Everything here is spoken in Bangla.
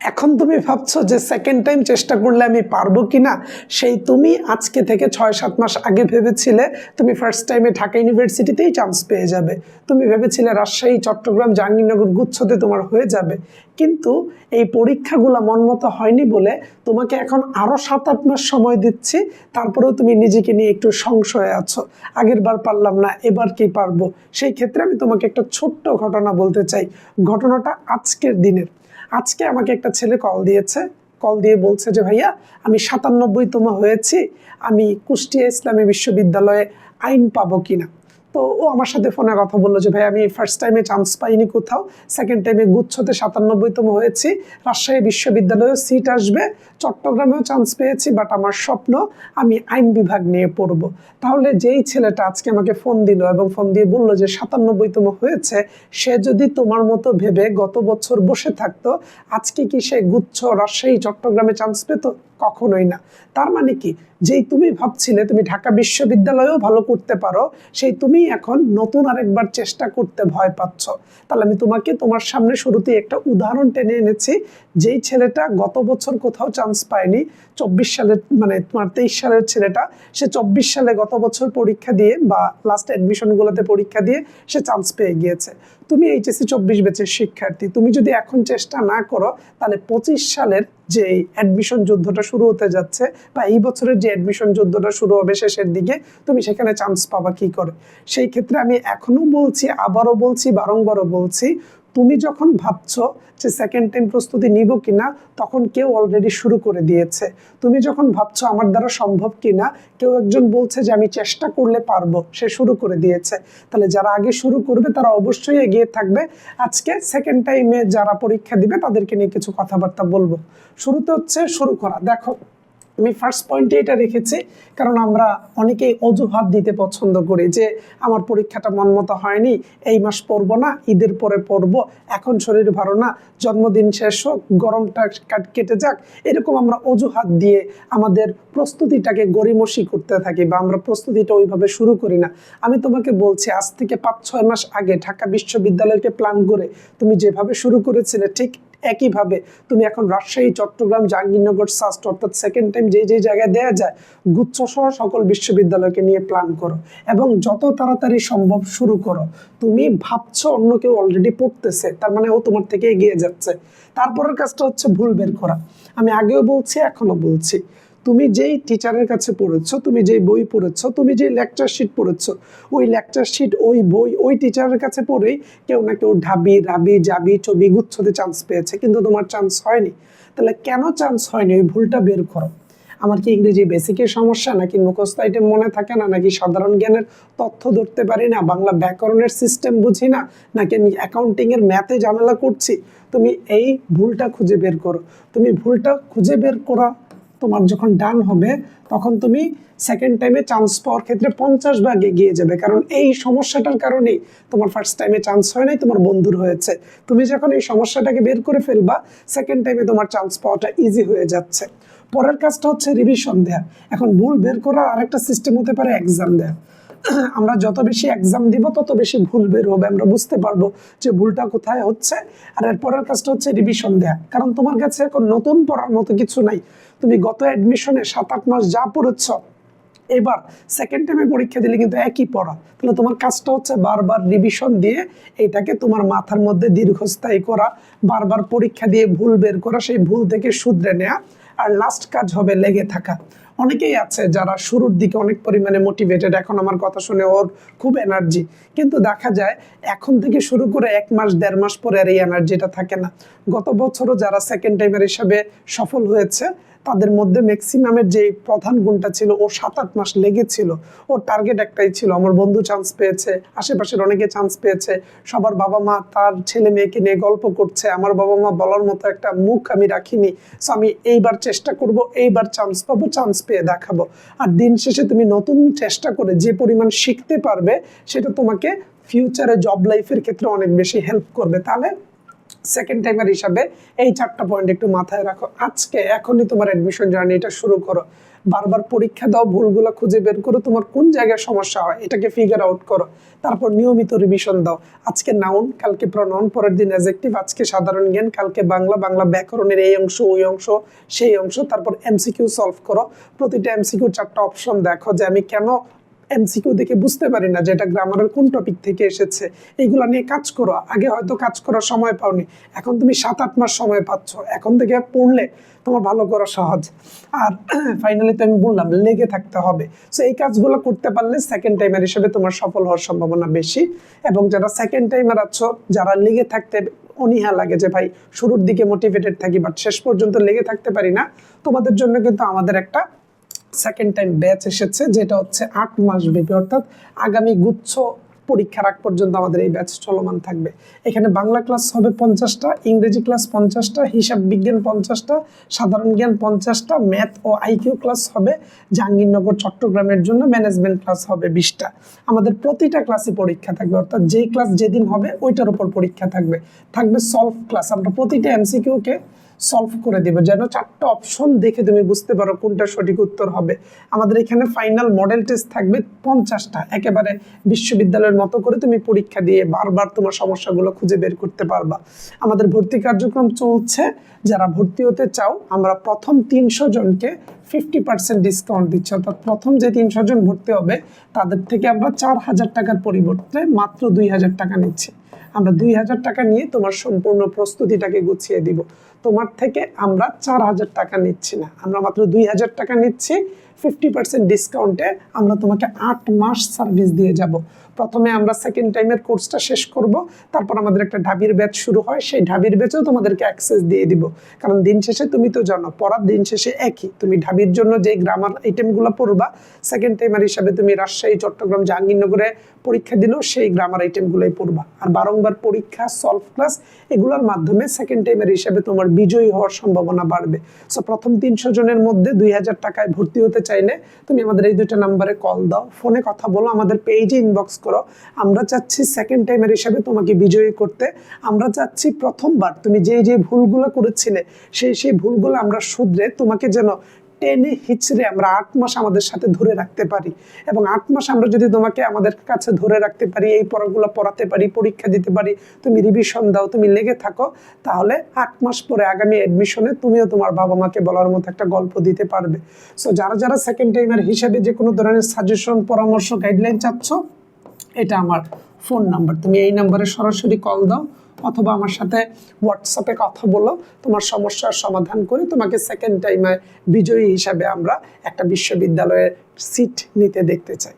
এখন তুমি ভাবছ যে সেকেন্ড টাইম চেষ্টা করলে আমি পারব কি না সেই তুমি আজকে থেকে ছয়, সাত মাস আগে ভেবেছিলে তুমি ফার্স্ট টাইমে ঢাকা ইউনিভার্সিটিতেই চান্স পেয়ে যাবে। তুমি ভেবেছিলে রাজশাহী, চট্টগ্রাম, জাহাঙ্গীরনগর গুচ্ছতে তোমার হয়ে যাবে। কিন্তু এই পরীক্ষাগুলো মন মতো হয়নি বলে তোমাকে এখন আরও সাত, আট মাস সময় দিচ্ছি, তারপরেও তুমি নিজেকে নিয়ে একটু সংশয়ে আছো। আগের বার পারলাম না, এবার কি পারব? সেই ক্ষেত্রে আমি তোমাকে একটা ছোট্ট ঘটনা বলতে চাই। ঘটনাটা আজকের দিনের। আজকে আমাকে একটা ছেলে কল দিয়েছে। কল দিয়ে বলছে যে, ভাইয়া, আমি সাতানব্বই সাতানব্বইতম হয়েছি। আমি কুষ্টিয়া ইসলামী বিশ্ববিদ্যালয়ে আইন পাবো কিনা? তো ও আমার সাথে ফোনে কথা বলল যে, ভাই, আমি ফার্স্ট টাইমে চান্স পাইনি কোথাও সেকেন্ড টাইমে গুচ্ছতে সাতানব্বইতম হয়েছি, রাজশাহী বিশ্ববিদ্যালয়েও সিট আসবে, চট্টগ্রামেও চান্স পেয়েছি বাট আমার স্বপ্ন আমি আইন বিভাগ নিয়ে পড়ব। তাহলে যেই ছেলেটা আজকে আমাকে ফোন দিল এবং ফোন দিয়ে বলল যে, সাতানব্বইতম হয়েছে, সে যদি তোমার মতো ভেবে গত বছর বসে থাকতো, আজকে কি সে গুচ্ছ রাজশাহী, চট্টগ্রামে চান্স পেত? কখনোই না। তার মানে কি? যেই তুমি ভাবছিলে তুমি ঢাকা বিশ্ববিদ্যালয়েও ভালো করতে পারো, সেই তুমি এখন নতুন আরেকবার চেষ্টা করতে ভয় পাচ্ছ। তাহলে আমি তোমাকে তোমার সামনে শুরুতেই একটা উদাহরণ টেনে এনেছি, যেই ছেলেটা গত বছর কোথাও চান্স পায়নি, চব্বিশ সালের মানে তোমার তেইশ সালের ছেলেটা, সে চব্বিশ সালে গত বছর পরীক্ষা দিয়ে বা লাস্ট অ্যাডমিশনগুলোতে পরীক্ষা দিয়ে সে চান্স পেয়ে গিয়েছে। তুমি এইচএসসি চব্বিশ ব্যাচের শিক্ষার্থী, তুমি যদি এখন চেষ্টা না করো, তাহলে পঁচিশ সালের যে অ্যাডমিশন যুদ্ধটা শুরু হতে যাচ্ছে বা এই বছরের যে অ্যাডমিশন যুদ্ধটা শুরু হবে শেষের দিকে, তুমি সেখানে চান্স পাবা কি করে? সেই ক্ষেত্রে আমি এখনও বলছি, আবারও বলছি, বারংবারও বলছি তুমি যখন ভাবছ যে সেকেন্ড টাইম প্রস্তুতি নিব কিনা, তখন কেউ অলরেডি শুরু করে দিয়েছে। তুমি যখন ভাবছ আমার দ্বারা সম্ভব কিনা, কেউ একজন বলছে যে আমি চেষ্টা করলে পারব, সে শুরু করে দিয়েছে। তাহলে যারা আগে শুরু করবে, তারা অবশ্যই এগিয়ে থাকবে। আজকে সেকেন্ড টাইমে যারা পরীক্ষা দিবে, তাদেরকে নিয়ে কিছু কথাবার্তা বলব। শুরুতে হচ্ছে শুরু করা। দেখো আমি ফার্স্ট পয়েন্টে এটা রেখেছি, কারণ আমরা অনেকেই অজুহাত দিতে পছন্দ করি যে আমার পরীক্ষাটা মন মতো হয়নি, এই মাস পড়ব না, ঈদের পরে পড়ব, এখন শরীর ভালো না, জন্মদিন শেষ হোক, গরমটা কাট- কেটে যাক, এরকম আমরা অজুহাত দিয়ে আমাদের প্রস্তুতিটাকে গড়িমসি করতে থাকি বা আমরা প্রস্তুতিটা ওইভাবে শুরু করি না। আমি তোমাকে বলছি, আজ থেকে পাঁচ ছয় মাস আগে ঢাকা বিশ্ববিদ্যালয়কে প্ল্যান করে তুমি যেভাবে শুরু করেছিলে, ঠিক একইভাবে তুমি এখন রাজশাহী, চট্টগ্রাম, জাহাঙ্গীরনগর, সাস্ট অর্থাৎ সেকেন্ড টাইম যে যে জায়গায় দেয়া যায়, গুচ্ছ সহ সকল বিশ্ববিদ্যালয়কে নিয়ে প্ল্যান করো এবং যত তাড়াতাড়ি সম্ভব শুরু করো। তুমি ভাবছ অন্য কেউ অলরেডি পড়তেছে, তার মানে ও তোমার থেকে এগিয়ে যাচ্ছে। তারপরের কাজটা হচ্ছে ভুল বের করা। আমি আগেও বলছি এখনও বলছি। তুমি যেই টিচারের কাছে পড়েছো, তুমি যেই বই পড়েছো, তুমি যেই লেকচার শিট পড়েছো, ওই লেকচার শিট ওই বই, ওই টিচারের কাছে পড়েই কেউ না কেউ ঢাবি, রাবি, জাবি, ছবি গুচ্ছতে চান্স পেয়েছে, কিন্তু তোমার চান্স হয়নি। তাহলে কেন চান্স হয়নি? ওই ভুলটা বের করো। আমার কি ইংরেজি বেসিকের সমস্যা, নাকি মুখস্থ আইটেম মনে থাকে না, নাকি সাধারণ জ্ঞানের তথ্য ধরতে পারি না, বাংলা ব্যাকরণের সিস্টেম বুঝি না, নাকি আমি অ্যাকাউন্টিংয়ের ম্যাথে ঝামেলা করছি? তুমি এই ভুলটা খুঁজে বের করো। তুমি ভুলটা খুঁজে বের করা তোমার যখন ডান হবে, তখন তুমি সেকেন্ড টাইমে চান্স পাওয়ার ক্ষেত্রে পঞ্চাশ ভাগ এগিয়ে যাবে। কারণ এই সমস্যাটার কারণেই তোমার ফার্স্ট টাইমে চান্স হয় নাই, তোমার বন্ধুর হয়েছে। তুমি যখন এই সমস্যাটাকে বের করে ফেলবা সেকেন্ড টাইমে তোমার চান্স পাওয়াটা ইজি হয়ে যাচ্ছে। পরের কাজটা হচ্ছে রিভিশন দেয়া। এখন ভুল বের করার আরেকটা সিস্টেম হতে পারে এক্সাম দেয়া। আমরা যত বেশি এক্সাম দিব, তত বেশি ভুল বের হবে। আমরা বুঝতে পারব যে ভুলটা কোথায় হচ্ছে। আর এর পরের কাজটা হচ্ছে রিভিশন দেয়া। কারণ তোমার কাছে এখন নতুন পড়ার মতো কিছু নাই। তুমি গত অ্যাডমিশনে সাত, আট মাস যা পড়েছ, এবার সেকেন্ড টাইমে পরীক্ষা দিলে কিন্তু একই পড়া। তাহলে তোমার কাজটা হচ্ছে বারবার রিভিশন দিয়ে এটাকে তোমার মাথার মধ্যে দীর্ঘস্থায়ী করা, বারবার পরীক্ষা দিয়ে ভুল বের করা, সেই ভুল থেকে শুধরে নেওয়া আর লাস্ট কাজ হবে লেগে থাকা। অনেকেই আছে যারা শুরুর দিকে অনেক পরিমাণে মোটিভেটেড এখন আমার কথা শুনে ওর খুব এনার্জি কিন্তু দেখা যায়, এখন থেকে শুরু করে এক মাস, দেড় মাস পরে আর এই এনার্জিটা থাকে না। গত বছরও যারা সেকেন্ড টাইমের হিসাবে সফল হয়েছে তাদের মধ্যে ম্যাক্সিমামের যে প্রধান গুণটা ছিল, ও সাত আট মাস লেগেছিল। ওর টার্গেট একটাই ছিল। আমার বন্ধু চান্স পেয়েছে, আশেপাশের অনেকে চান্স পেয়েছে। সবার বাবা মা তার ছেলে মেয়েকে নিয়ে গল্প করছে। আমার বাবা মা বলার মতো একটা মুখ আমি রাখিনি। সো আমি এইবার চেষ্টা করব, এইবার চান্স পাবো চান্স পেয়ে দেখাবো। আর দিন শেষে তুমি নতুন চেষ্টা করে যে পরিমাণ শিখতে পারবে, সেটা তোমাকে ফিউচারে জব লাইফের ক্ষেত্রে অনেক বেশি হেল্প করবে। তাহলে সেকেন্ড টাইমার হিসাবে এই চারটা পয়েন্ট একটু মাথায় রাখো। আজকে এখনই তোমার অ্যাডমিশন জার্নিটা শুরু করো। বারবার পরীক্ষা দাও, ভুলগুলো খুঁজে বের করো, তোমার কোন জায়গায় সমস্যা হয় এটাকে ফিগার আউট করো। তারপর নিয়মিত রিভিশন দাও। আজকে নাউন কালকে প্রনাউন পরের দিন অ্যাজেক্টিভ আজকে সাধারণ জ্ঞান, কালকে বাংলা বাংলা ব্যাকরণের এই অংশ, ওই অংশ, সেই অংশ, তারপর এমসিকিউ সলভ করো। প্রতিটা এমসিকিউ চারটা অপশন দেখো যে আমি কেন এমসিকিউ দেখে বুঝতে পারি না যে এটা গ্রামারের কোন টপিক থেকে এসেছে। এইগুলো নিয়ে কাজ করো। আগে হয়তো কাজ করার সময় পাওনি। এখন তুমি সাত আট মাস সময় পাচ্ছ। এখন থেকে পড়লে তোমার ভালো করা সহজ। আর ফাইনালি তো আমি বললাম, লেগে থাকতে হবে। সো এই কাজগুলো করতে পারলে সেকেন্ড টাইমার হিসেবে তোমার সফল হওয়ার সম্ভাবনা বেশি। এবং যারা সেকেন্ড টাইমার আছো, যারা লেগে থাকতে অনীহা লাগে যে, ভাই, শুরুর দিকে মোটিভেটেড থাকি বাট শেষ পর্যন্ত লেগে থাকতে পারি না, তোমাদের জন্য কিন্তু আমাদের একটা সেকেন্ড টাইম ব্যাচ এসেছে, যেটা হচ্ছে আট মাস ব্যাপী। অর্থাৎ আগামী গুচ্ছ পরীক্ষার আগ পর্যন্ত আমাদের এই ব্যাচ চলমান থাকবে। এখানে বাংলা ক্লাস হবে পঞ্চাশটা, ইংরেজি ক্লাস পঞ্চাশটা, হিসাব বিজ্ঞান পঞ্চাশটা, সাধারণ জ্ঞান পঞ্চাশটা ম্যাথ ও আইকিউ ক্লাস হবে, জাহাঙ্গীরনগর, চট্টগ্রামের জন্য ম্যানেজমেন্ট ক্লাস হবে বিশটা। আমাদের প্রতিটা ক্লাসে পরীক্ষা থাকবে, অর্থাৎ যেই ক্লাস যেদিন হবে, ওইটার উপর পরীক্ষা থাকবে। থাকবে সলভ ক্লাস আমরা প্রতিটা এমসিকিউকে সলভ করে দেবে। যেন চারটা অপশন দেখে তুমি বুঝতে পারো কোনটা সঠিক উত্তর হবে। আমাদের এখানে ফাইনাল মডেল টেস্ট থাকবে পঞ্চাশটা। একেবারে বিশ্ববিদ্যালয়ের মতো করে তুমি পরীক্ষা দিয়ে বারবার তোমার সমস্যাগুলো খুঁজে বের করতে পারবা। আমাদের ভর্তি কার্যক্রম চলছে। যারা ভর্তি হতে চাও, আমরা প্রথম তিনশো জনকে ফিফটি পার্সেন্ট ডিসকাউন্ট দিচ্ছি। অর্থাৎ প্রথম যে তিনশো জন ভর্তি হবে, তাদের থেকে আমরা চার হাজার টাকার পরিবর্তে মাত্র দুই হাজার টাকা নিচ্ছি। আমরা দুই হাজার টাকা নিয়ে তোমার সম্পূর্ণ প্রস্তুতিটাকে গুছিয়ে দিব। তোমার থেকে আমরা চার হাজার টাকা নিচ্ছি না। আমরা মাত্র দুই হাজার টাকা নিচ্ছি। ফিফটি পার্সেন্ট ডিসকাউন্টে আমরা তোমাকে আট মাস সার্ভিস দিয়ে যাব। প্রথমে আমরা সেকেন্ড টাইমের কোর্সটা শেষ করব, তারপর আমাদের একটা ঢাবির ব্যাচ শুরু হয়। সেই ঢাবির ব্যাচেও তোমাদেরকে অ্যাক্সেস দিয়ে দিব। কারণ দিন শেষে তুমি তো জানো, পড়ার দিন শেষে একই। তুমি ঢাবির জন্য যে গ্রামার আইটেমগুলো পড়বা সেকেন্ড টাইমার হিসাবে তুমি রাজশাহী, চট্টগ্রাম, জাহাঙ্গীরনগরে পরীক্ষা দিলেও সেই গ্রামার আইটেমগুলোই পড়বা। আর বারংবার পরীক্ষা সলভ ক্লাস এগুলোর মাধ্যমে সেকেন্ড টাইমের হিসাবে তোমার বিজয়ী হওয়ার সম্ভাবনা বাড়বে। সো প্রথম তিনশো জনের মধ্যে দুই হাজার টাকায় ভর্তি হতে চাইলে তুমি আমাদের এই দুইটা নাম্বারে কল দাও ফোনে কথা বলো, আমাদের পেজে ইনবক্স করো। আমরা চাচ্ছি সেকেন্ড টাইমের হিসাবে তোমাকে বিজয়ী করতে। আমরা চাচ্ছি প্রথমবার তুমি যে যে ভুলগুলো করেছিলে, সেই সেই ভুলগুলো আমরা শুধরে তোমাকে যেন টেনে হিচড়ে আমরা আট মাস আমাদের সাথে ধরে রাখতে পারি। এবং আট মাস আমরা যদি তোমাকে আমাদের কাছে ধরে রাখতে পারি, এই পড়াগুলো পড়াতে পারি, পরীক্ষা দিতে পারি, তুমি রিভিশন দাও, তুমি লেগে থাকো, তাহলে আট মাস পরে আগামী অ্যাডমিশনে তুমিও তোমার বাবা মাকে বলার মতো একটা গল্প দিতে পারবে। সো যারা যারা সেকেন্ড টাইমের হিসেবে যে কোনো ধরনের সাজেশন পরামর্শ গাইডলাইন চাচ্ছ এটা আমার ফোন নাম্বার তুমি এই নাম্বারে সরাসরি কল দাও, অথবা আমার সাথে হোয়াটসঅ্যাপে কথা বলো, তোমার সমস্যার সমাধান করে তোমাকে সেকেন্ড টাইমে বিজয়ী হিসাবে আমরা একটা বিশ্ববিদ্যালয়ের সিট নিতে দেখতে চাই।